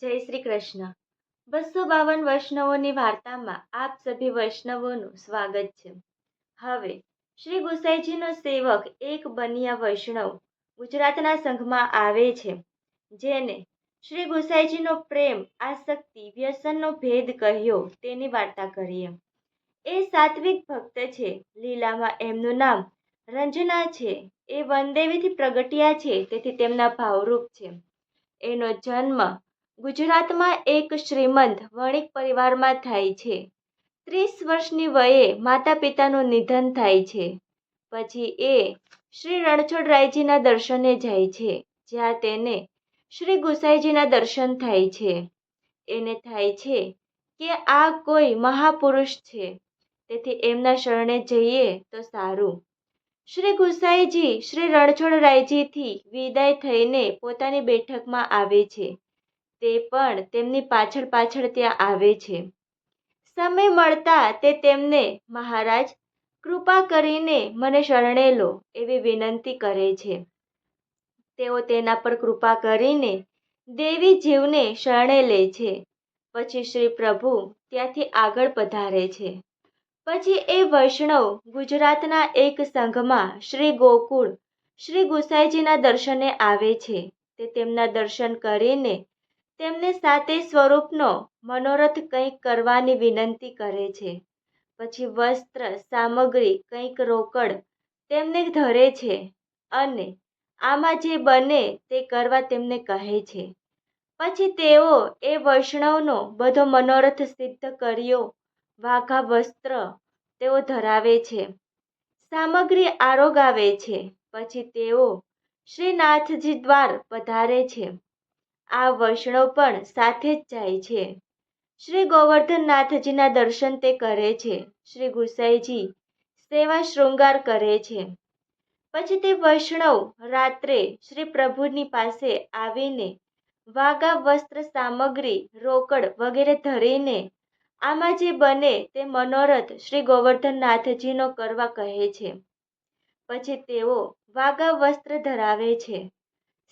જય શ્રી કૃષ્ણ. બસો બાવન વૈષ્ણવોની વાર્તામાં આપ સભી વૈષ્ણવોનું સ્વાગત છે. હવે, શ્રી ગુસાઈજીનો સેવક એક બનિયા વૈષ્ણવ ગુજરાતના સંઘમાં આવે છે, જેને શ્રી ગુસાઈજીનો પ્રેમ, આસક્તિ, વ્યસનનો ભેદ કહ્યો તેની વાર્તા કરીએ. એ સાત્વિક ભક્ત છે, લીલામાં એમનું નામ રંજના છે. એ વનદેવીથી પ્રગટ્યા છે, તેથી તેમના ભાવરૂપ છે. એનો જન્મ ગુજરાતમાં એક શ્રીમંત વણિક પરિવારમાં થાય છે. ત્રીસ વર્ષની વયે માતા પિતાનું નિધન થાય છે. પછી એ શ્રી રણછોડરાયજીના દર્શને જાય છે, જ્યાં તેને શ્રી ગુસાઈજીના દર્શન થાય છે. એને થાય છે કે આ કોઈ મહાપુરુષ છે. તેથી એમના શરણે જઈએ તો સારું. શ્રી ગુસાઈજી શ્રી રણછોડરાયજીથી વિદાય થઈને પોતાની બેઠકમાં આવે છે. તે પણ તેમની પાછળ પાછળ ત્યાં આવે છે. સમય મળતા તે તેમને, મહારાજ, કૃપા કરીને મને શરણે લો, એવી વિનંતી કરે છે. તેઓ તેના પર કૃપા કરીને દેવી જીવને શરણે લે છે. પછી શ્રી પ્રભુ ત્યાંથી આગળ પધારે છે. પછી એ વૈષ્ણવ ગુજરાતના એક સંઘમાં શ્રી ગોકુળ, શ્રી ગુસાઈજીના દર્શને આવે છે. તે તેમના દર્શન કરીને તેમને સાતે સ્વરૂપનો મનોરથ કંઈક કરવાની વિનંતી કરે છે. પછી વસ્ત્ર, સામગ્રી, કંઈક રોકડ તેમને ધરે છે અને આમાં જે બને તે કરવા તેમને કહે છે. પછી તેઓ એ વૈષ્ણવનો બધો મનોરથ સિદ્ધ કર્યો. વાઘા વસ્ત્ર તેઓ ધરાવે છે. સામગ્રી આરોગાવે છે. પછી તેઓ શ્રીનાથજી દ્વાર પધારે છે. આ વૈષ્ણવ પણ સાથે જ જાય છે. શ્રી ગોવર્ધનનાથજીના દર્શન તે કરે છે. શ્રી ગુસાઈજી સેવા શૃંગાર કરે છે. પછી તે વૈષ્ણવ રાત્રે શ્રી પ્રભુની પાસે આવીને વાગા વસ્ત્ર સામગ્રી, રોકડ વગેરે ધરીને આમાં જે બને તે મનોરથ શ્રી ગોવર્ધનનાથજીનો કરવા કહે છે. પછી તેઓ વાગા વસ્ત્ર ધરાવે છે.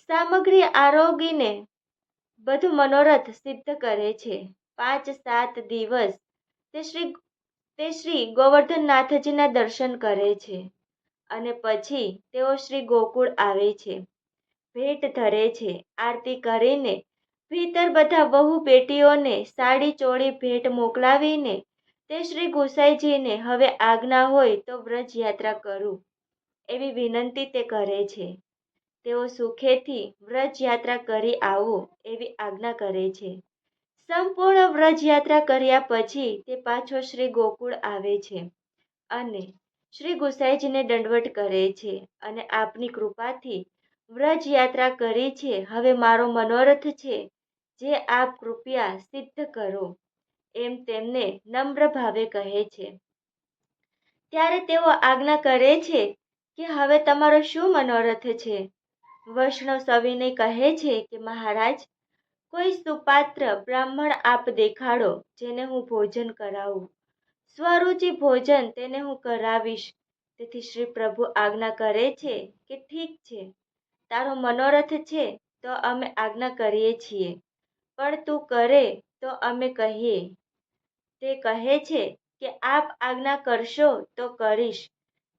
સામગ્રી આરોગીને બધું મનોરથ સિદ્ધ કરે છે. પાંચ સાત દિવસ તે શ્રી તે શ્રી ગોવર્ધનનાથજીના દર્શન કરે છે અને પછી તેઓ શ્રી ગોકુળ આવે છે. ભેટ ધરે છે. આરતી કરીને ભીતર બધા વહુ બેટીઓને સાડી ચોળી ભેટ મોકલાવીને તે શ્રી ગુસાઈજીને હવે આજ્ઞા હોય તો વ્રજ યાત્રા કરું, એવી વિનંતી તે કરે છે. તેઓ સુખેથી વ્રજ યાત્રા કરી આવો એવી આજ્ઞા કરે છે. સંપૂર્ણ વ્રજ યાત્રા કર્યા પછી તે પાછો શ્રી ગોકુળ આવે છે અને શ્રી ગુસાઈજીને દંડવટ કરે છે અને આપની કૃપાથી વ્રજ યાત્રા કરી છે. હવે મારો મનોરથ છે જે આપ કૃપયા સિદ્ધ કરો એમ તેમને નમ્ર ભાવે કહે છે. ત્યારે તેઓ આજ્ઞા કરે છે કે હવે તમારો શું મનોરથ છે? વૈષ્ણવ સવિને કહે છે કે, મહારાજ, કોઈ સુપાત્ર બ્રાહ્મણ આપ દેખાડો, જેને હું ભોજન કરાવું. સ્વરુચિ ભોજન તેને હું કરાવીશ. તેથી શ્રી પ્રભુ આજ્ઞા કરે છે કે, ઠીક છે, તારો મનોરથ છે, તો અમે આજ્ઞા કરીએ છીએ. પણ તું કરે, તો અમે કહીએ. તે કહે છે કે, આપ આજ્ઞા કરશો, તો કરીશ.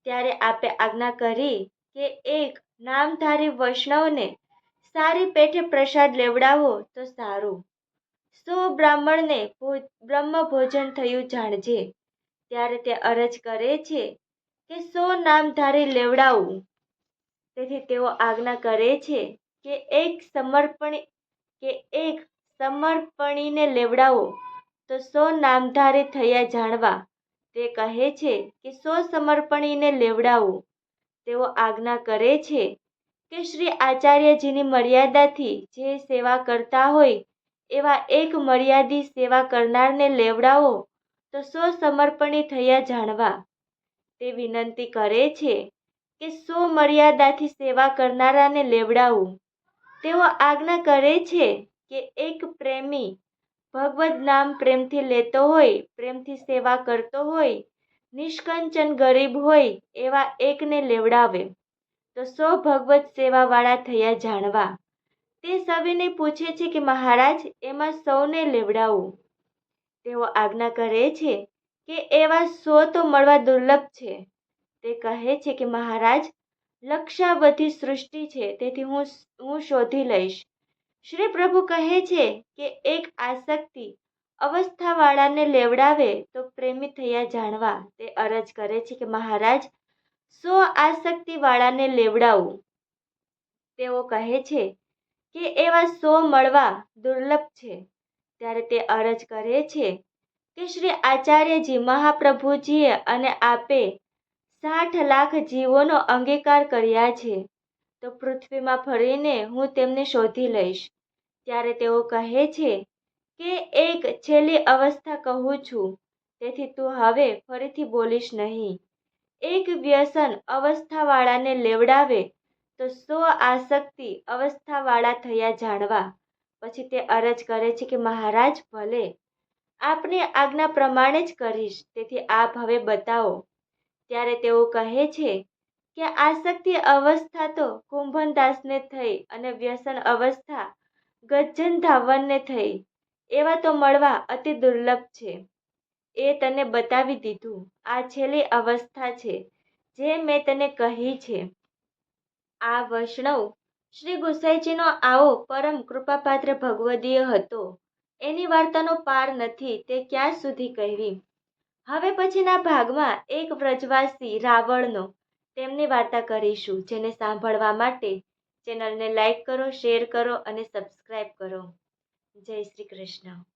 ત્યારે આપે આજ્ઞા કરી કે, એક નામધારી વૈષ્ણવને સારી પેઠે પ્રસાદ લેવડાવો તો સારું. સો બ્રાહ્મણને બ્રહ્મ ભોજન થયું જાણજે. ત્યારે તે અરજ કરે છે કે સો નામધારી લેવડાવું. તેથી તેઓ આજ્ઞા કરે છે કે એક સમર્પણી, કે એક સમર્પણીને લેવડાવો તો સો નામધારી થયા જાણવા. તે કહે છે કે સો સમર્પણીને લેવડાવું. તેઓ આજ્ઞા કરે છે કે શ્રી આચાર્યજીની મર્યાદાથી જે સેવા કરતા હોય, એવા એક મર્યાદી સેવા કરનારને લેવડાવો તો સો સમર્પણી થયા જાણવા. તે વિનંતી કરે છે કે સો મર્યાદાથી સેવા કરનારાને લેવડાવું. તેઓ આજ્ઞા કરે છે કે એક પ્રેમી ભગવદ નામ પ્રેમથી લેતો હોય, પ્રેમથી સેવા કરતો હોય નિષ્કંચન ગરીબ હોય એવા એકને લેવડાવે. તો સો ભગવત સેવાવાળા થયા જાણવા. તે સવિને પૂછે છે કે મહારાજ, એમાં સૌને લેવડાવું? તેઓ આજ્ઞા કરે છે કે એવા સો તો મળવા દુર્લભ છે. તે કહે છે કે મહારાજ, લક્ષાવધિ સૃષ્ટિ છે, તેથી હું હું શોધી લઈશ. શ્રી પ્રભુ કહે છે કે એક આસક્તિ અવસ્થાવાળાને લેવડાવે તો પ્રેમી થયા જાણવા. તે અરજ કરે છે કે, મહારાજ સો આસક્તિવાળાને લેવડાવું? તેઓ કહે છે કે, એવા સો મળવા દુર્લભ છે. ત્યારે તે અરજ કરે છે કે, શ્રી આચાર્યજી મહાપ્રભુજીએ અને આપે સાઠ લાખ જીવોનો અંગીકાર કર્યા છે. તો પૃથ્વીમાં ફરીને હું તેમને શોધી લઈશ. ત્યારે તેઓ કહે છે કે એક છેલ્લી અવસ્થા કહું છું, તેથી તું હવે ફરીથી બોલીશ નહીં. એક વ્યસન અવસ્થાવાળાને લેવડાવે, તો સો આસક્તિ અવસ્થાવાળા થયા જાણવા. પછી તે અરજ કરે છે કે મહારાજ, ભલે. આપની આજ્ઞા પ્રમાણે જ કરીશ, તેથી આપ હવે બતાવો. ત્યારે તેઓ કહે છે કે આસક્તિ અવસ્થા તો કુંભનદાસને થઈ અને વ્યસન અવસ્થા ગજ્જન ધાવનને થઈ. એવા તો મળવા અતિ દુર્લભ છે. એ તને બતાવી દીધું. આ છેલ્લી અવસ્થા છે, જે મેં તને કહી છે. આ વૈષ્ણવ શ્રી ગુસાઈજીનો આવો પરમ કૃપાપાત્ર ભગવદીય હતો. એની વાર્તાનો પાર નથી તે ક્યાં સુધી કહેવી હવે પછીના ભાગમાં એક વ્રજવાસી રાવણનો તેમની વાર્તા કરીશું, જેને સાંભળવા માટે ચેનલને લાઈક કરો, શેર કરો અને સબસ્ક્રાઈબ કરો. જય શ્રી કૃષ્ણ.